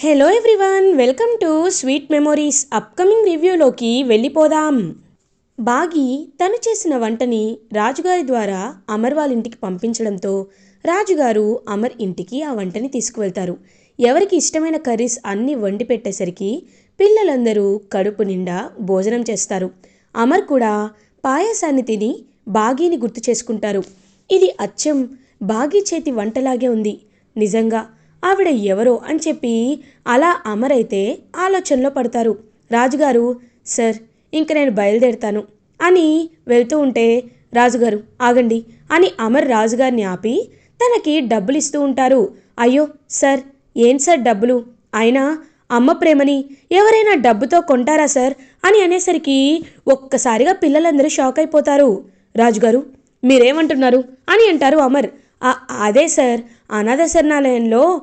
Hello everyone welcome to sweet memories upcoming రివ్యూలోకి వెళ్ళిపోదాం. బాగి తను చేసిన వంటని రాజుగారి ద్వారా అమర్ వాళ్ళ ఇంటికి పంపించడంతో రాజుగారు అమర్ ఇంటికి ఆ వంటని తీసుకువెళ్తారు. ఎవరికి ఇష్టమైన కర్రీస్ అన్నీ వండి పెట్టేసరికి పిల్లలందరూ కడుపు నిండా భోజనం చేస్తారు. అమర్ కూడా పాయసాన్ని తిని బాగీని గుర్తు చేసుకుంటారు. ఇది అచ్చం బాగీ చేతి వంటలాగే ఉంది. నిజంగా ఆవిడ ఎవరో అని చెప్పి అలా అమరైతే ఆలోచనలో పడతారు. రాజుగారు సార్ ఇంక నేను బయలుదేరుతాను అని వెళ్తూ ఉంటే రాజుగారు ఆగండి అని అమర్ రాజుగారిని ఆపి తనకి డబ్బులు ఇస్తూ ఉంటారు. అయ్యో సార్ ఏం సార్ డబ్బులు? అయినా అమ్మ ప్రేమని ఎవరైనా డబ్బుతో కొంటారా సార్? అని అనేసరికి ఒక్కసారిగా పిల్లలందరూ షాక్ అయిపోతారు. రాజుగారు మీరేమంటున్నారు? అని అంటారు అమర్. అదే సార్. అనాథ శరణాలయంలో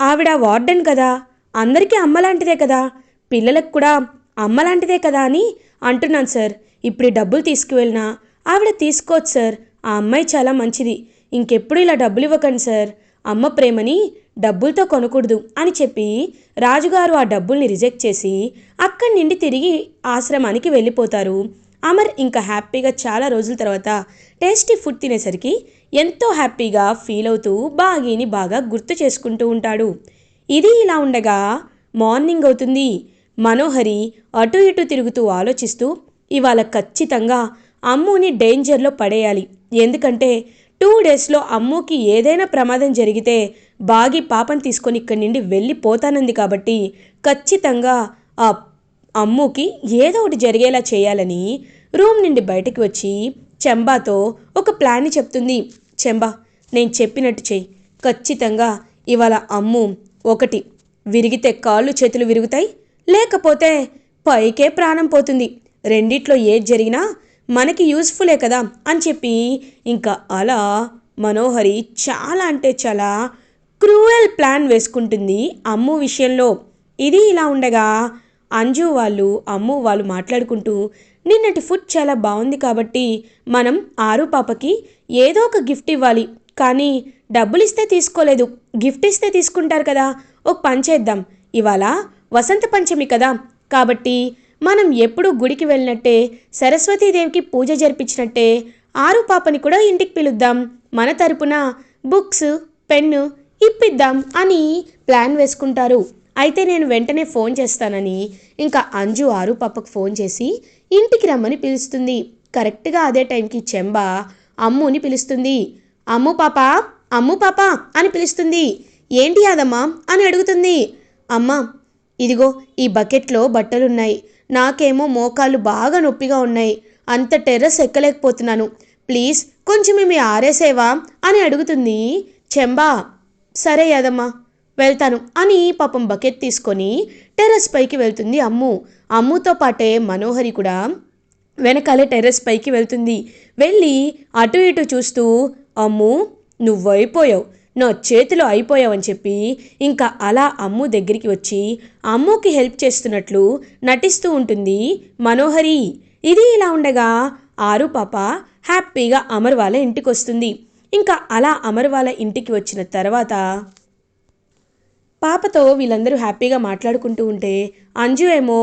ఆవిడ వార్డెన్ కదా. అందరికీ అమ్మలాంటిదే కదా. పిల్లలకు కూడా అమ్మలాంటిదే కదా అని అంటున్నాను సార్. ఇప్పుడు డబ్బులు తీసుకువెళ్ళినా ఆవిడ తీసుకోవచ్చు సార్. ఆ అమ్మాయి చాలా మంచిది. ఇంకెప్పుడు ఇలా డబ్బులు ఇవ్వకండి సార్. అమ్మ ప్రేమని డబ్బులతో కొనకూడదు అని చెప్పి రాజుగారు ఆ డబ్బుల్ని రిజెక్ట్ చేసి అక్కడి నుండి తిరిగి ఆశ్రమానికి వెళ్ళిపోతారు. అమర్ ఇంకా హ్యాపీగా చాలా రోజుల తర్వాత టేస్టీ ఫుడ్ తినేసరికి ఎంతో హ్యాపీగా ఫీల్ అవుతూ బాగీని బాగా గుర్తు చేసుకుంటూ ఉంటాడు. ఇది ఇలా ఉండగా మార్నింగ్ అవుతుంది. మనోహరి అటు ఇటు తిరుగుతూ ఆలోచిస్తూ ఇవాళ ఖచ్చితంగా అమ్ముని డేంజర్లో పడేయాలి. ఎందుకంటే టూ డేస్లో అమ్ముకి ఏదైనా ప్రమాదం జరిగితే బాగి పాపం తీసుకొని ఇక్కడి నుండి వెళ్ళిపోతానంది కాబట్టి ఖచ్చితంగా ఆ అమ్ముకి ఏదో ఒకటి జరిగేలా చేయాలని రూమ్ నుండి బయటకు వచ్చి చెంబాతో ఒక ప్లాన్ని చెప్తుంది. చెంబా నేను చెప్పినట్టు చెయ్యి. ఖచ్చితంగా ఇవాళ అమ్ము ఒకటి. విరిగితే కాళ్ళు చేతులు విరుగుతాయి లేకపోతే పైకే ప్రాణం పోతుంది. రెండిట్లో ఏది జరిగినా మనకి యూస్ఫులే కదా అని చెప్పి ఇంకా అలా మనోహరి చాలా అంటే చాలా క్రూయల్ ప్లాన్ వేసుకుంటుంది అమ్ము విషయంలో. ఇది ఇలా ఉండగా అంజు వాళ్ళు అమ్ము వాళ్ళు మాట్లాడుకుంటూ నిన్నటి ఫుడ్ చాలా బాగుంది కాబట్టి మనం ఆరు పాపకి ఏదో ఒక గిఫ్ట్ ఇవ్వాలి. కానీ డబ్బులు ఇస్తే తీసుకోలేదు. గిఫ్ట్ ఇస్తే తీసుకుంటారు కదా. ఒక పని చేద్దాం. ఇవాళ వసంత పంచమి కదా. కాబట్టి మనం ఎప్పుడు గుడికి వెళ్ళినట్టే సరస్వతీదేవికి పూజ జరిపించినట్టే ఆరు పాపని కూడా ఇంటికి పిలుద్దాం. మన తరపున బుక్స్ పెన్ను ఇప్పిద్దాం అని ప్లాన్ వేసుకుంటారు. అయితే నేను వెంటనే ఫోన్ చేస్తానని ఇంకా అంజు ఆరు పాపకు ఫోన్ చేసి ఇంటికి రమ్మని పిలుస్తుంది. కరెక్ట్గా అదే టైంకి చెంబ అమ్ముని పిలుస్తుంది. అమ్ము పాప అమ్ము పాప అని పిలుస్తుంది. ఏంటి యాదమ్మా అని అడుగుతుంది. అమ్మా ఇదిగో ఈ బకెట్లో బట్టలున్నాయి. నాకేమో మోకాళ్ళు బాగా నొప్పిగా ఉన్నాయి. అంత టెర్రస్ ఎక్కలేకపోతున్నాను. ప్లీజ్ కొంచెం ఇవి ఆరేసేవా? అని అడుగుతుంది చెంబా. సరే యాదమ్మా. వెళ్తాను అని పాపం బకెట్ తీసుకొని టెర్రస్ పైకి వెళ్తుంది అమ్ము. అమ్ముతో పాటే మనోహరి కూడా వెనకాలే టెర్రస్ పైకి వెళ్తుంది. వెళ్ళి అటు ఇటు చూస్తూ అమ్ము నువ్వైపోయావు. నా చేతిలో అయిపోయావని చెప్పి ఇంకా అలా అమ్ము దగ్గరికి వచ్చి అమ్ముకి హెల్ప్ చేస్తున్నట్లు నటిస్తూ ఉంటుంది మనోహరి. ఇది ఇలా ఉండగా ఆరు పాప హ్యాపీగా అమర్ వాళ్ళ ఇంటికి వస్తుంది ఇంకా అలా అమర్ వాళ్ళ ఇంటికి వచ్చిన తర్వాత పాపతో వీళ్ళందరూ హ్యాపీగా మాట్లాడుకుంటూ ఉంటే అంజు ఏమో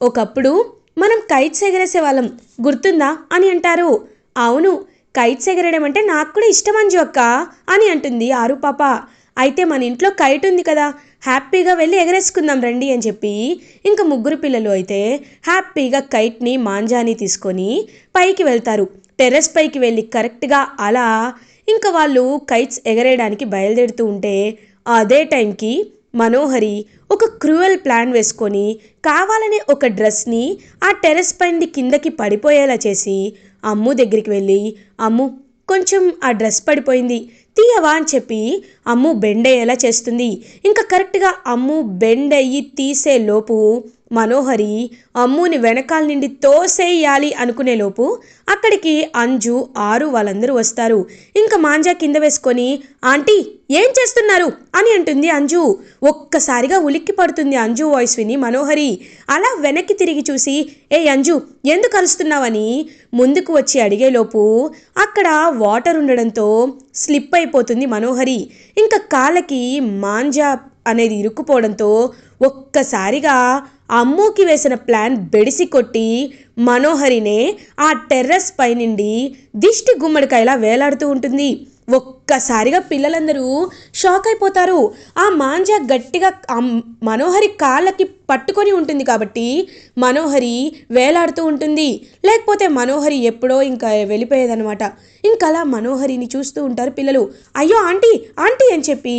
ఒకప్పుడు మనం కైట్స్ ఎగరేసే వాళ్ళం గుర్తుందా? అని అంటారు. అవును కైట్స్ ఎగరడం అంటే నాకు కూడా ఇష్టం అంజు అక్క అని అంటుంది ఆరు పాప. అయితే మన ఇంట్లో కైట్ ఉంది కదా హ్యాపీగా వెళ్ళి ఎగరేసుకుందాం రండి అని చెప్పి ఇంకా ముగ్గురు పిల్లలు అయితే హ్యాపీగా కైట్ని మాంజాని తీసుకొని పైకి వెళ్తారు. టెర్రస్ పైకి వెళ్ళి కరెక్ట్గా అలా ఇంకా వాళ్ళు కైట్స్ ఎగరేయడానికి బయలుదేరుతూ ఉంటే అదే టైంకి మనోహరి ఒక క్రూయల్ ప్లాన్ వేసుకొని కావాలనే ఒక డ్రెస్ని ఆ టెర్రస్ పైంది కిందకి పడిపోయేలా చేసి అమ్ము దగ్గరికి వెళ్ళి అమ్ము కొంచెం ఆ డ్రెస్ పడిపోయింది తీయవా? అని చెప్పి అమ్ము బెండ్ అయ్యేలా చేస్తుంది. ఇంకా కరెక్ట్గా అమ్ము బెండ్ అయ్యి తీసే లోపు మనోహరి అమ్ముని వెనకాల నుండి తోసేయాలి అనుకునేలోపు అక్కడికి అంజు ఆరు వాళ్ళందరూ వస్తారు. ఇంకా మాంజా కింద వేసుకొని ఆంటీ ఏం చేస్తున్నారు? అని అంటుంది అంజు. ఒక్కసారిగా ఉలిక్కి పడుతుంది అంజు వాయిస్ విని మనోహరి. అలా వెనక్కి తిరిగి చూసి ఏ అంజు ఎందుకు అరుస్తున్నావని? ముందుకు వచ్చి అడిగేలోపు అక్కడ వాటర్ ఉండడంతో స్లిప్ అయిపోతుంది మనోహరి. ఇంకా కాళ్ళకి మాంజా అనేది ఇరుక్కుపోవడంతో ఒక్కసారిగా అమ్ముకి వేసిన ప్లాన్ బెడిసి కొట్టి మనోహరినే ఆ టెర్రస్ పైనుండి దిష్టి గుమ్మడికాయలా వేలాడుతూ ఉంటుంది. ఒక్కసారిగా పిల్లలందరూ షాక్ అయిపోతారు. ఆ మాంజా గట్టిగా మనోహరి కాళ్ళకి పట్టుకొని ఉంటుంది కాబట్టి మనోహరి వేలాడుతూ ఉంటుంది. లేకపోతే మనోహరి ఎప్పుడో ఇంకా వెళ్ళిపోయేదనమాట ఇంకా అలా మనోహరిని చూస్తూ ఉంటారు పిల్లలు. అయ్యో ఆంటీ ఆంటీ అని చెప్పి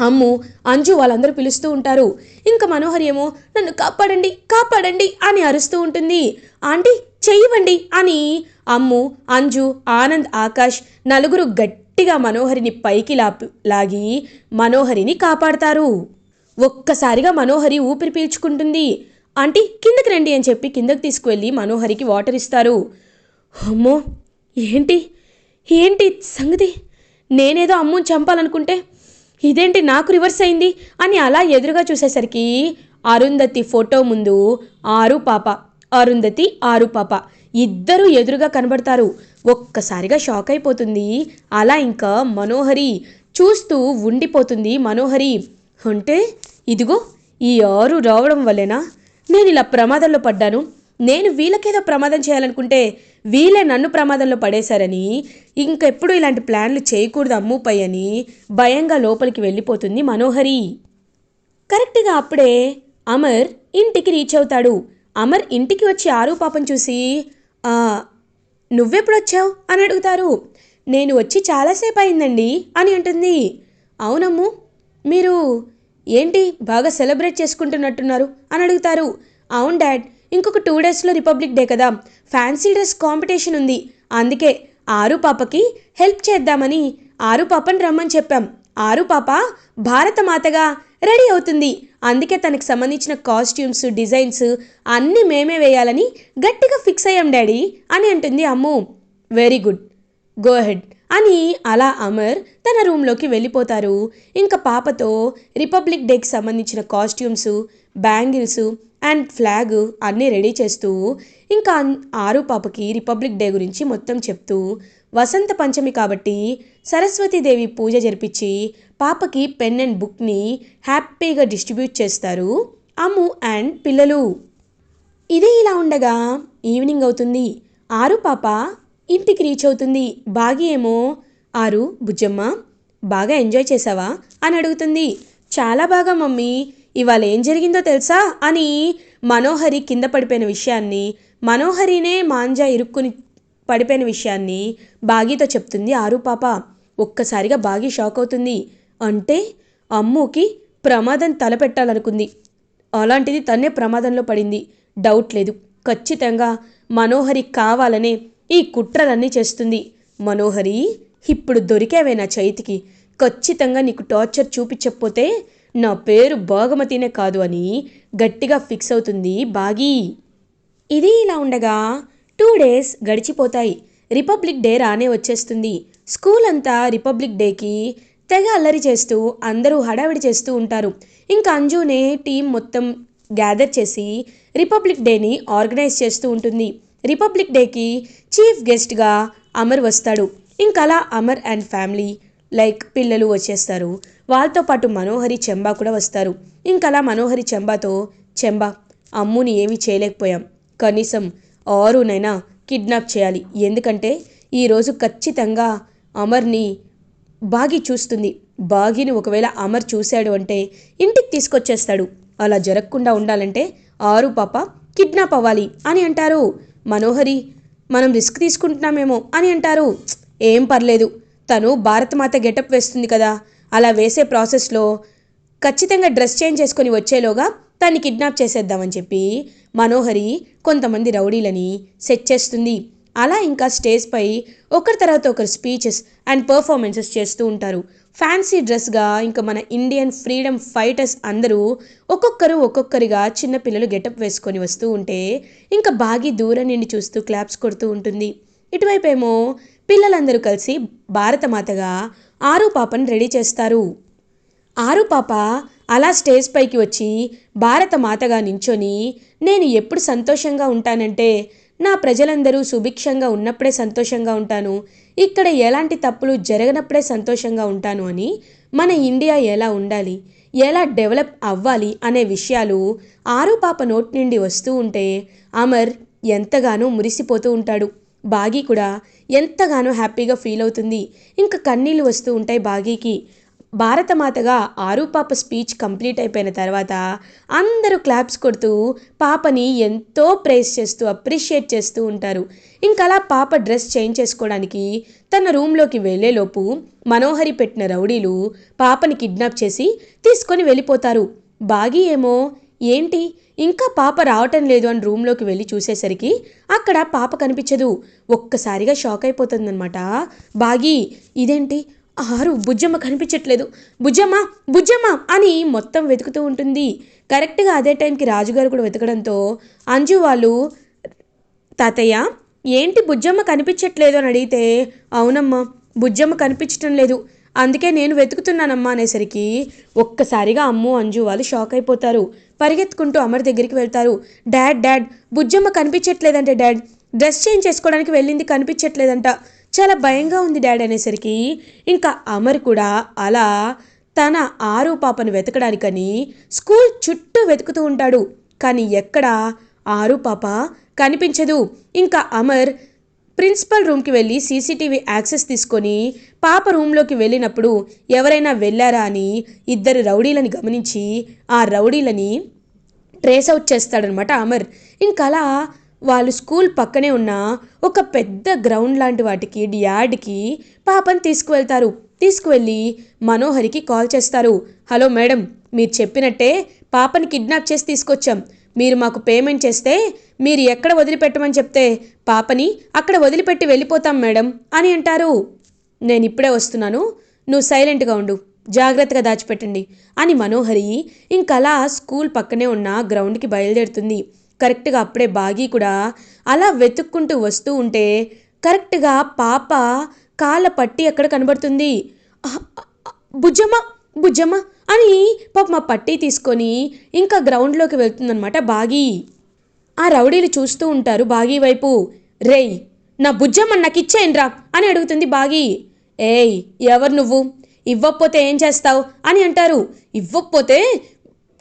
అమ్ము అంజు వాళ్ళందరూ పిలుస్తూ ఉంటారు. ఇంకా మనోహరి ఏమో నన్ను కాపాడండి కాపాడండి అని అరుస్తూ ఉంటుంది. ఆంటీ చెయ్యవండి అని అమ్ము అంజు ఆనంద్ ఆకాష్ నలుగురు గట్టిగా మనోహరిని పైకి లాపి లాగి మనోహరిని కాపాడతారు. ఒక్కసారిగా మనోహరి ఊపిరి పీల్చుకుంటుంది. ఆంటీ కిందకి రండి అని చెప్పి కిందకి తీసుకువెళ్ళి మనోహరికి వాటర్ ఇస్తారు. అమ్మో ఏంటి? ఏంటి సంగతి? నేనేదో అమ్ముని చంపాలనుకుంటే ఇదేంటి నాకు రివర్స్ అయింది అని అలా ఎదురుగా చూసేసరికి అరుంధతి ఫోటో ముందు ఆరు పాప అరుంధతి ఆరు పాప ఇద్దరు ఎదురుగా కనబడతారు. ఒక్కసారిగా షాక్ అయిపోతుంది. అలా ఇంకా మనోహరి చూస్తూ ఉండిపోతుంది మనోహరి. అంటే ఇదిగో ఈ ఆరు రావడం వల్లేనా? నేను ఇలా ప్రమాదంలో పడ్డాను. నేను వీళ్ళకేదో ప్రమాదం చేయాలనుకుంటే వీళ్ళే నన్ను ప్రమాదంలో పడేశారని ఇంకెప్పుడు ఇలాంటి ప్లాన్లు చేయకూడదు అమ్ముపై అని భయంగా లోపలికి వెళ్ళిపోతుంది మనోహరి. కరెక్ట్గా అప్పుడే అమర్ ఇంటికి రీచ్ అవుతాడు. అమర్ ఇంటికి వచ్చి ఆరు పాపం చూసి నువ్వెప్పుడొచ్చావు నువ్వెప్పుడు వచ్చావు? అని అడుగుతారు. నేను వచ్చి చాలాసేపు అయిందండి అని అంటుంది. అవునమ్ము మీరు ఏంటి బాగా సెలబ్రేట్ చేసుకుంటున్నట్టున్నారు? అని అడుగుతారు. అవును డాడ్ ఇంకొక టూ డేస్లో రిపబ్లిక్ డే కదా ఫ్యాన్సీ డ్రెస్ కాంపిటీషన్ ఉంది. అందుకే ఆరు పాపకి హెల్ప్ చేద్దామని ఆరు పాపని రమ్మని చెప్పాం. ఆరు పాప భారత మాతగా రెడీ అవుతుంది. అందుకే తనకు సంబంధించిన కాస్ట్యూమ్స్ డిజైన్స్ అన్నీ మేమే వేయాలని గట్టిగా ఫిక్స్ అయ్యాం డాడీ అని అంటుంది Ammu. Very good. Go ahead అని అలా అమర్ తన రూమ్లోకి వెళ్ళిపోతారు. ఇంకా పాపతో రిపబ్లిక్ డేకి సంబంధించిన కాస్ట్యూమ్స్ బ్యాంగిల్స్ అండ్ ఫ్లాగ్ అన్నీ రెడీ చేస్తూ ఇంకా ఆరు పాపకి రిపబ్లిక్ డే గురించి మొత్తం చెప్తూ వసంత పంచమి కాబట్టి సరస్వతీదేవి పూజ జరిపించి పాపకి పెన్ అండ్ బుక్ని హ్యాపీగా డిస్ట్రిబ్యూట్ చేస్తారు అమ్ము అండ్ పిల్లలు. ఇదే ఇలా ఉండగా ఈవినింగ్ అవుతుంది. ఆరు పాప ఇంటికి రీచ్ అవుతుంది. బాగి ఏమో ఆరు బుజ్జమ్మ బాగా ఎంజాయ్ చేసావా? అని అడుగుతుంది. చాలా బాగా మమ్మీ. ఇవాళ ఏం జరిగిందో తెలుసా? అని మనోహరి కింద పడిపోయిన విషయాన్ని మనోహరినే మాంజా ఇరుక్కుని పడిపోయిన విషయాన్ని బాగీతో చెప్తుంది. ఆరు పాప ఒక్కసారిగా బాగి షాక్ అవుతుంది. అంటే అమ్ముకి ప్రమాదం తలపెట్టాలనుకుంది. అలాంటిది తన్నే ప్రమాదంలో పడింది. డౌట్ లేదు. ఖచ్చితంగా మనోహరి కావాలనే ఈ కుట్రలన్నీ చేస్తుంది. మనోహరి ఇప్పుడు దొరికావే నా చైతికి. ఖచ్చితంగా నీకు టార్చర్ చూపించకపోతే నా పేరు భాగమతినే కాదు అని గట్టిగా ఫిక్స్ అవుతుంది బాగీ. ఇది ఇలా ఉండగా టూ డేస్ గడిచిపోతాయి. రిపబ్లిక్ డే రానే వచ్చేస్తుంది. స్కూల్ అంతా రిపబ్లిక్ డేకి తెగ అల్లరి చేస్తూ అందరూ హడావిడి చేస్తూ ఉంటారు. ఇంకా అంజునే టీం మొత్తం గ్యాదర్ చేసి రిపబ్లిక్ డేని ఆర్గనైజ్ చేస్తూ ఉంటుంది. రిపబ్లిక్ డేకి చీఫ్ గెస్ట్గా అమర్ వస్తాడు. ఇంకా అలా అమర్ అండ్ ఫ్యామిలీ లైక్ పిల్లలు వచ్చేస్తారు. వాళ్ళతో పాటు మనోహరి చెంబా కూడా వస్తారు. ఇంకలా మనోహరి చెంబాతో చెంబా అమ్ముని ఏమీ చేయలేకపోయాం. కనీసం ఆరునైనా కిడ్నాప్ చేయాలి. ఎందుకంటే ఈరోజు ఖచ్చితంగా అమర్ని బాగి చూస్తుంది. బాగిని ఒకవేళ అమర్ చూశాడు అంటే ఇంటికి తీసుకొచ్చేస్తాడు. అలా జరగకుండా ఉండాలంటే ఆరు పాప కిడ్నాప్ అవ్వాలి అని అంటారు. మనోహరి మనం రిస్క్ తీసుకుంటున్నామేమో అని అంటారు. ఏం పర్లేదు. తను భారతమాత గెటప్ వేస్తుంది కదా. అలా వేసే ప్రాసెస్లో ఖచ్చితంగా డ్రెస్ చేంజ్ చేసుకొని వచ్చేలోగా తన్ని కిడ్నాప్ చేసేద్దామని చెప్పి మనోహరి కొంతమంది రౌడీలని సెట్ చేస్తుంది. అలా ఇంకా స్టేజ్పై ఒకరి తర్వాత ఒకరు స్పీచెస్ అండ్ పర్ఫార్మెన్సెస్ చేస్తూ ఉంటారు. ఫ్యాన్సీ డ్రెస్గా ఇంకా మన ఇండియన్ ఫ్రీడమ్ ఫైటర్స్ అందరూ ఒక్కొక్కరు ఒక్కొక్కరిగా చిన్నపిల్లలు గెటప్ వేసుకొని వస్తూ ఉంటే ఇంకా బాగి దూరం నుండి చూస్తూ క్లాప్స్ కొడుతూ ఉంటుంది. ఇటువైపేమో పిల్లలందరూ కలిసి భారతమాతగా ఆరు పాపను రెడీ చేస్తారు. ఆరు పాప అలా స్టేజ్ పైకి వచ్చి భారత మాతగా నించొని నేను ఎప్పుడు సంతోషంగా ఉంటానంటే నా ప్రజలందరూ సుభిక్షంగా ఉన్నప్పుడే సంతోషంగా ఉంటాను. ఇక్కడ ఎలాంటి తప్పులు జరగనప్పుడే సంతోషంగా ఉంటాను అని మన ఇండియా ఎలా ఉండాలి ఎలా డెవలప్ అవ్వాలి అనే విషయాలు ఆరు పాప నోటి నుండి వస్తూ ఉంటే అమర్ ఎంతగానో మురిసిపోతూ ఉంటాడు. బాగీ కూడా ఎంతగానో హ్యాపీగా ఫీల్ అవుతుంది. ఇంకా కన్నీళ్ళు వస్తూ ఉంటాయి బాగీకి. భారతమాతగా ఆరు పాప స్పీచ్ కంప్లీట్ అయిపోయిన తర్వాత అందరూ క్లాప్స్ కొడుతూ పాపని ఎంతో ప్రేస్ చేస్తూ అప్రిషియేట్ చేస్తూ ఉంటారు. ఇంకా అలా పాప డ్రెస్ చేంజ్ చేసుకోవడానికి తన రూమ్లోకి వెళ్ళేలోపు మనోహరి పెట్టిన రౌడీలు పాపని కిడ్నాప్ చేసి తీసుకొని వెళ్ళిపోతారు. బాగీ ఏమో ఏంటి? ఇంకా పాప రావటం లేదు అని రూమ్లోకి వెళ్ళి చూసేసరికి అక్కడ పాప కనిపించదు. ఒక్కసారిగా షాక్ అయిపోతుందన్నమాట. బాగి ఇదేంటి? ఆరు బుజ్జమ్మ కనిపించట్లేదు. బుజ్జమ్మ బుజ్జమ్మ అని మొత్తం వెతుకుతూ ఉంటుంది. కరెక్ట్గా అదే టైంకి రాజుగారు కూడా వెతకడంతో అంజు వాళ్ళు తాతయ్య ఏంటి బుజ్జమ్మ కనిపించట్లేదు అని అడిగితే అవునమ్మా బుజ్జమ్మ కనిపించటం లేదు. అందుకే నేను వెతుకుతున్నానమ్మా అనేసరికి ఒక్కసారిగా అమ్ము అంజు వాళ్ళు షాక్ అయిపోతారు. పరిగెత్తుకుంటూ అమర్ దగ్గరికి వెళ్తారు. డాడ్ డాడ్ బుజ్జమ్మ కనిపించట్లేదంటే డాడ్ డ్రెస్ చేంజ్ చేసుకోవడానికి వెళ్ళింది కనిపించట్లేదంట. చాలా భయంగా ఉంది డాడ్ అనేసరికి ఇంకా అమర్ కూడా అలా తన ఆరు పాపను వెతకడానికని స్కూల్ చుట్టూ వెతుకుతూ ఉంటాడు. కానీ ఎక్కడ ఆరు పాప కనిపించదు. ఇంకా అమర్ ప్రిన్సిపల్ రూమ్కి వెళ్ళి సీసీటీవీ యాక్సెస్ తీసుకొని పాప రూమ్లోకి వెళ్ళినప్పుడు ఎవరైనా వెళ్ళారా అని ఇద్దరు రౌడీలని గమనించి ఆ రౌడీలని ట్రేస్ అవుట్ చేస్తాడనమాట అమర్. ఇంకా అలా వాళ్ళు స్కూల్ పక్కనే ఉన్న ఒక పెద్ద గ్రౌండ్ లాంటి వాటికి యార్డ్కి పాపని తీసుకువెళ్తారు. తీసుకువెళ్ళి మనోహరికి కాల్ చేస్తారు. హలో మేడం మీరు చెప్పినట్టే పాపని కిడ్నాప్ చేసి తీసుకొచ్చాం. మీరు మాకు పేమెంట్ చేస్తే మీరు ఎక్కడ వదిలిపెట్టమని చెప్తే పాపని అక్కడ వదిలిపెట్టి వెళ్ళిపోతాం మేడం అని అంటారు. నేను ఇప్పుడే వస్తున్నాను. నువ్వు సైలెంట్గా ఉండు. జాగ్రత్తగా దాచిపెట్టండి అని మనోహరి ఇంకలా స్కూల్ పక్కనే ఉన్న గ్రౌండ్కి బయలుదేరుతుంది. కరెక్ట్గా అప్పుడే బాగి కూడా అలా వెతుక్కుంటూ వస్తూ ఉంటే కరెక్ట్గా పాప కాళ్ళ పట్టి అక్కడ కనబడుతుంది. "ఆ, బుజ్జమ్మ బుజ్జమ్మ అని పాప మా పట్టి తీసుకొని ఇంకా గ్రౌండ్లోకి వెళ్తుందనమాట బాగీ. ఆ రౌడీలు చూస్తూ ఉంటారు బాగీ వైపు. రేయ్ నా బుజ్జమ్మ నాకు ఇచ్చేయండిరా అని అడుగుతుంది బాగి. ఏయ్ ఎవరు నువ్వు? ఇవ్వకపోతే ఏం చేస్తావు? అని అంటారు. ఇవ్వకపోతే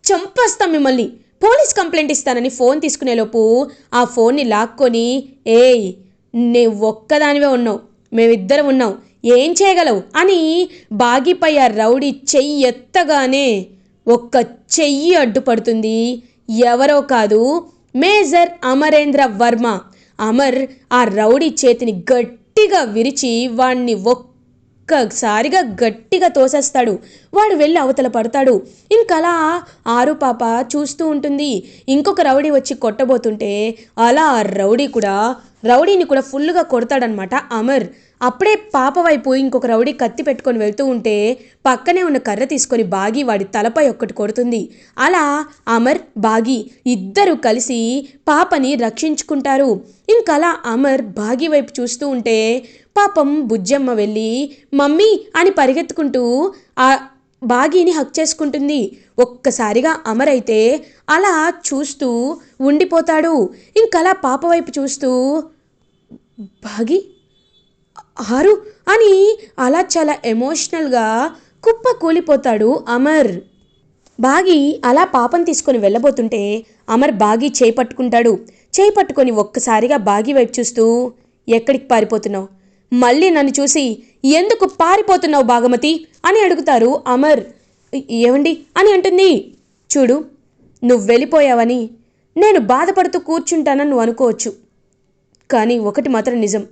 చంపేస్తాం మిమ్మల్ని. పోలీస్ కంప్లైంట్ ఇస్తానని ఫోన్ తీసుకునేలోపు ఆ ఫోన్ని లాక్కొని ఏయ్ నువ్వు ఒక్కదానివే ఉన్నావు. మేమిద్దరం ఉన్నాం. ఏం చేయగలవు? అని బాగిపై ఆ రౌడీ చెయ్యి ఎత్తగానే ఒక్క చెయ్యి అడ్డుపడుతుంది. ఎవరో కాదు మేజర్ అమరేంద్ర వర్మ. అమర్ ఆ రౌడీ చేతిని గట్టిగా విరిచి వాణ్ణి ఒక్కసారిగా గట్టిగా తోసేస్తాడు. వాడు వెళ్ళి అవతల పడతాడు. ఇంకలా ఆరు పాప చూస్తూ ఉంటుంది. ఇంకొక రౌడీ వచ్చి కొట్టబోతుంటే అలా ఆ రౌడీ కూడా రౌడీని కూడా ఫుల్గా కొడతాడనమాట అమర్. అప్పుడే పాప వైపు ఇంకొక రౌడీ కత్తి పెట్టుకొని వెళ్తూ ఉంటే పక్కనే ఉన్న కర్ర తీసుకొని బాగి వాడి తలపై ఒక్కటి కొడుతుంది. అలా అమర్ బాగి ఇద్దరు కలిసి పాపని రక్షించుకుంటారు. ఇంకలా అమర్ బాగి వైపు చూస్తూ ఉంటే పాపం బుజ్జమ్మ వెళ్ళి మమ్మీ అని పరిగెత్తుకుంటూ ఆ బాగీని హక్ చేసుకుంటుంది. ఒక్కసారిగా అమర్ అయితే అలా చూస్తూ ఉండిపోతాడు. ఇంకలా పాప వైపు చూస్తూ బాగి ఆరు అని అలా చాలా ఎమోషనల్గా కుప్ప కూలిపోతాడు అమర్. బాగి అలా పాపం తీసుకొని వెళ్ళబోతుంటే అమర్ బాగి చేయి పట్టుకుంటాడు చేయి పట్టుకొని ఒక్కసారిగా బాగి వైపు చూస్తూ ఎక్కడికి పారిపోతున్నావు? మళ్ళీ నన్ను చూసి ఎందుకు పారిపోతున్నావు భాగమతి అని అడుగుతారు అమర్. ఏమండి అని అంటుంది. చూడు నువ్వు వెళ్ళిపోయావని. నేను బాధపడుతూ కూర్చుంటానని నువ్వు అనుకోవచ్చు. కానీ ఒకటి మాత్రం నిజం.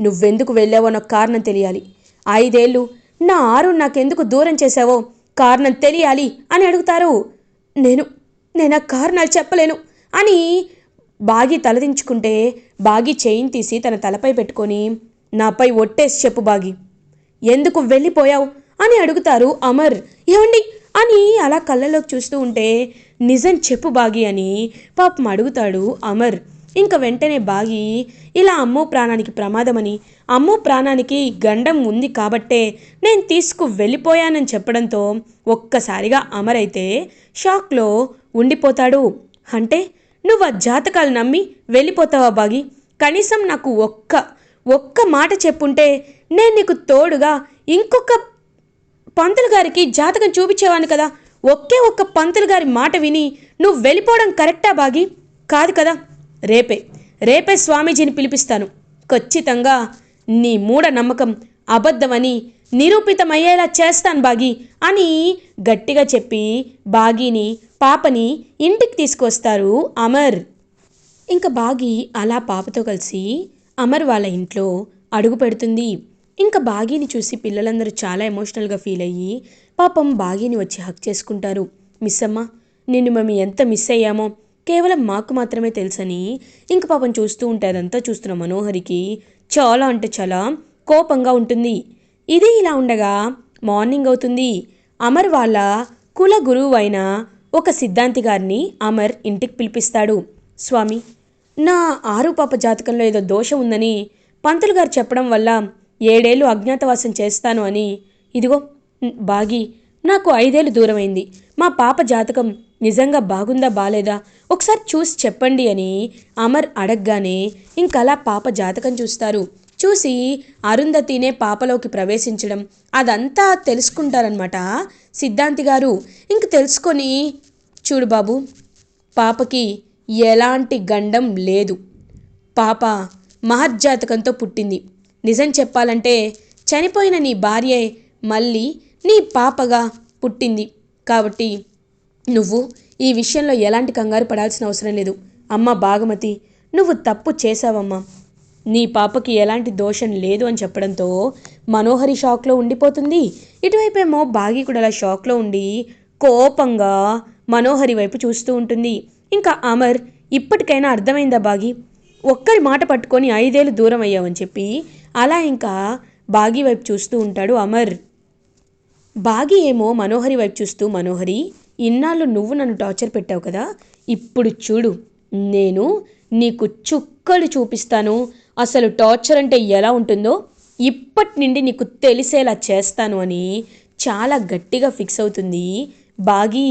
నువ్వెందుకు వెళ్ళావో నాకు కారణం తెలియాలి. ఐదేళ్ళు నా ఆరు నాకెందుకు దూరం చేశావో కారణం తెలియాలి అని అడుగుతారు. నేను నేను ఆ కారణాలు చెప్పలేను అని బాగి తలదించుకుంటే బాగి చైన్ తీసి తన తలపై పెట్టుకొని నాపై ఒట్టేసి చెప్పు బాగి. ఎందుకు వెళ్ళిపోయావు? అని అడుగుతారు అమర్. ఏమండి? అని అలా కళ్ళలోకి చూస్తూ ఉంటే నిజం చెప్పు బాగి అని పాపం అడుగుతాడు అమర్. ఇంకా వెంటనే బాగి ఇలా అమ్మో ప్రాణానికి ప్రమాదమని అమ్మో ప్రాణానికి గండం ఉంది కాబట్టే నేను తీసుకు వెళ్ళిపోయానని చెప్పడంతో ఒక్కసారిగా అమర్ అయితే షాక్లో ఉండిపోతాడు. అంటే నువ్వు ఆ జాతకాలు నమ్మి వెళ్ళిపోతావా బాగి? కనీసం నాకు ఒక్క ఒక్క మాట చెప్పుంటే నేను నీకు తోడుగా ఇంకొక పంతులు గారికి జాతకం చూపించేవాను కదా. ఒకే ఒక్క పంతులు గారి మాట విని నువ్వు వెళ్ళిపోవడం కరెక్టా బాగి? కాదు కదా. రేపే రేపే స్వామీజీని పిలిపిస్తాను. ఖచ్చితంగా నీ మూఢ నమ్మకం అబద్ధమని నిరూపితమయ్యేలా చేస్తాను బాగి అని గట్టిగా చెప్పి బాగీని పాపని ఇంటికి తీసుకొస్తారు అమర్. ఇంకా బాగి అలా పాపతో కలిసి అమర్ వాళ్ళ ఇంట్లో అడుగు పెడుతుంది. ఇంకా బాగీని చూసి పిల్లలందరూ చాలా ఎమోషనల్గా ఫీల్ అయ్యి పాపం బాగీని వచ్చి హక్ చేసుకుంటారు. మిస్ అమ్మ నిన్ను మేము ఎంత మిస్ అయ్యామో కేవలం మాకు మాత్రమే తెలుసని ఇంక పాపం చూస్తూ ఉంటే అదంతా చూస్తున్న మనోహరికి చాలా అంటే చాలా కోపంగా ఉంటుంది. ఇది ఇలా ఉండగా మార్నింగ్ అవుతుంది. అమర్ వాళ్ళ కుల గురువు అయిన ఒక సిద్ధాంతి గారిని అమర్ ఇంటికి పిలిపిస్తాడు. స్వామి నా ఆరు పాప జాతకంలో ఏదో దోషం ఉందని పంతులు గారు చెప్పడం వల్ల ఏడేళ్ళు అజ్ఞాతవాసం చేస్తాను అని. ఇదిగో బాగి నాకు ఐదేళ్ళు దూరమైంది. మా పాప జాతకం నిజంగా బాగుందా బాలేదా? ఒకసారి చూసి చెప్పండి అని అమర్ అడగగానే ఇంకలా పాప జాతకం చూస్తారు. చూసి అరుంధతినే పాపలోకి ప్రవేశించడం అదంతా తెలుసుకుంటారనమాట సిద్ధాంతి గారు. ఇంక తెలుసుకొని చూడు బాబు పాపకి ఎలాంటి గండం లేదు. పాప మహర్జాతకంతో పుట్టింది. నిజం చెప్పాలంటే చనిపోయిన నీ భార్యే మళ్ళీ నీ పాపగా పుట్టింది. కాబట్టి నువ్వు ఈ విషయంలో ఎలాంటి కంగారు పడాల్సిన అవసరం లేదు. అమ్మ బాగమతి నువ్వు తప్పు చేశావమ్మా. నీ పాపకి ఎలాంటి దోషం లేదు అని చెప్పడంతో మనోహరి షాక్లో ఉండిపోతుంది. ఇటువైపేమో బాగి కూడా అలా షాక్లో ఉండి కోపంగా మనోహరి వైపు చూస్తూ ఉంటుంది. ఇంకా అమర్ ఇప్పటికైనా అర్థమైందా బాగి? ఒక్కరి మాట పట్టుకొని ఐదేళ్ళు దూరం అయ్యావని చెప్పి అలా ఇంకా బాగి వైపు చూస్తూ ఉంటాడు అమర్. బాగి ఏమో మనోహరి వైపు చూస్తూ మనోహరి ఇన్నాళ్ళు నువ్వు నన్ను టార్చర్ పెట్టావు కదా ఇప్పుడు చూడు నేను నీకు చుక్కలు చూపిస్తాను. అసలు టార్చర్ అంటే ఎలా ఉంటుందో ఇప్పటి నుండి నీకు తెలిసేలా చేస్తాను అని చాలా గట్టిగా ఫిక్స్ అవుతుంది బాగి.